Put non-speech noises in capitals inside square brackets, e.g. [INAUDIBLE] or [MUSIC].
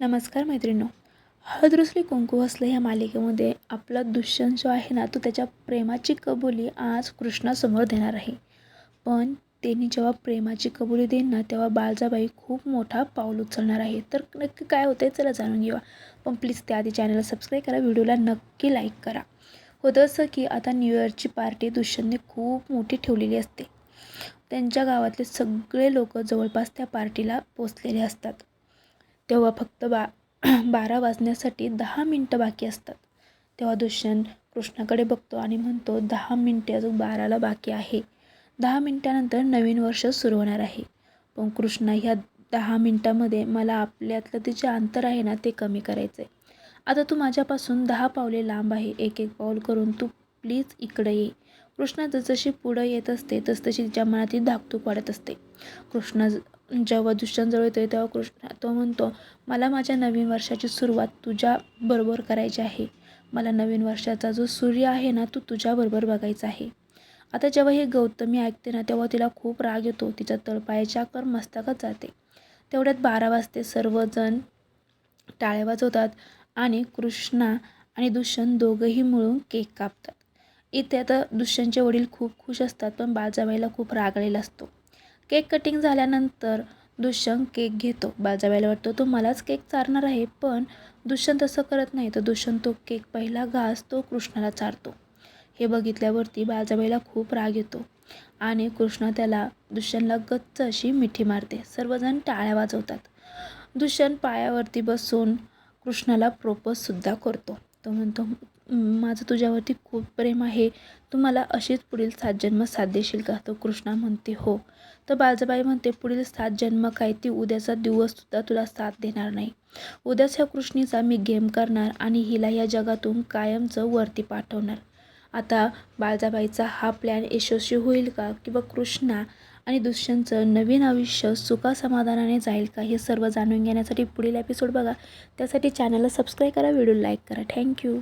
नमस्कार मैत्रिणींनो. हळद रुसली कुंकू हसलं ह्या मालिकेमध्ये आपला दुष्यंत जो आहे ना तो त्याच्या प्रेमाची कबुली आज कृष्णासमोर देणार आहे. पण त्यांनी जेव्हा प्रेमाची कबुली देईन ना तेव्हा बाळजाबाई खूप मोठा पाऊल उचलणार आहे. तर नक्की काय होतं आहे चला जाणून घेऊया. पण प्लीज त्याआधी चॅनलला सबस्क्राईब करा व्हिडिओला नक्की लाईक करा. होतं असं की आता न्यू इयरची पार्टी दुष्यंतने खूप मोठी ठेवलेली असते. त्यांच्या गावातले सगळे लोक जवळपास त्या पार्टीला पोचलेले असतात. तेव्हा फक्त बा [CLEARS THROAT] बारा वाजण्यासाठी दहा मिनटं बाकी असतात. तेव्हा दुष्यंत कृष्णाकडे बघतो आणि म्हणतो दहा मिनटे अजून बाराला बाकी आहे. दहा मिनटानंतर नवीन वर्ष सुरू होणार आहे. पण कृष्णा ह्या दहा मिनटामध्ये मला आपल्यातलं ते जे अंतर आहे ना ते कमी करायचं आहे आता तू माझ्यापासून दहा पावले लांब आहे. एक एक पाऊल करून तू प्लीज इकडे ये. कृष्णा जसजशी पुढं येत असते तसतशी तिच्या मनातील धाकधूक वाढत असते. कृष्णा ज- जेव्हा दुष्यंतजवळ येतो तेव्हा कृष्ण तो म्हणतो मला माझ्या नवीन वर्षाची सुरुवात तुझ्या बरोबर करायची आहे. मला नवीन वर्षाचा जो सूर्य आहे ना तो तुझ्याबरोबर बघायचा आहे. आता जेव्हा हे गौतमी ऐकते ना तेव्हा तिला खूप राग येतो. तिच्या तळपायाच्या कर मस्तकात जाते. तेवढ्यात बारा वाजते. सर्वजण टाळ्या वाजवतात आणि कृष्णा आणि दुष्यंत दोघंही मिळून केक कापतात. इथे आता दुष्यंतचे वडील खूप खुश असतात पण बाळजाबाईला खूप रागलेला असतो. केक कटिंग झाल्यानंतर दुष्यंत केक घेतो. बाजावायला वाटतो तो मलाच केक चारणार आहे पण दुष्यंत तसं करत नाही. तर दुष्यंत तो केक पहिला घास तो कृष्णाला चारतो. हे बघितल्यावरती बाजाबाईला खूप राग येतो आणि कृष्णा त्याला दुष्यंतला गच्च अशी मिठी मारते. सर्वजण टाळ्या वाजवतात. दुष्यंत पायावरती बसून कृष्णाला प्रपोजसुद्धा करतो. तो म्हणतो माझं तुझ्यावरती खूप प्रेम आहे. तू मला अशीच पुढील सात जन्म साथ देशील का? तो कृष्णा म्हणते हो. तर बाळजाबाई म्हणते पुढील सात जन्म काय? ती उद्याचा दिवससुद्धा तुला साथ देणार नाही. उद्याच ह्या कृष्णीचा मी गेम करणार आणि हिला या जगातून कायमचं वरती पाठवणार. आता बाळजाबाईचा हा प्लॅन यशस्वी होईल का? किंवा कृष्णा आणि दुष्यंतचं नवीन आयुष्य सुखासमाधानाने जाईल का? हे सर्व जाणून घेण्यासाठी पुढील एपिसोड बघा. त्यासाठी चॅनलला सबस्क्राईब करा व्हिडिओ लाईक करा. थँक्यू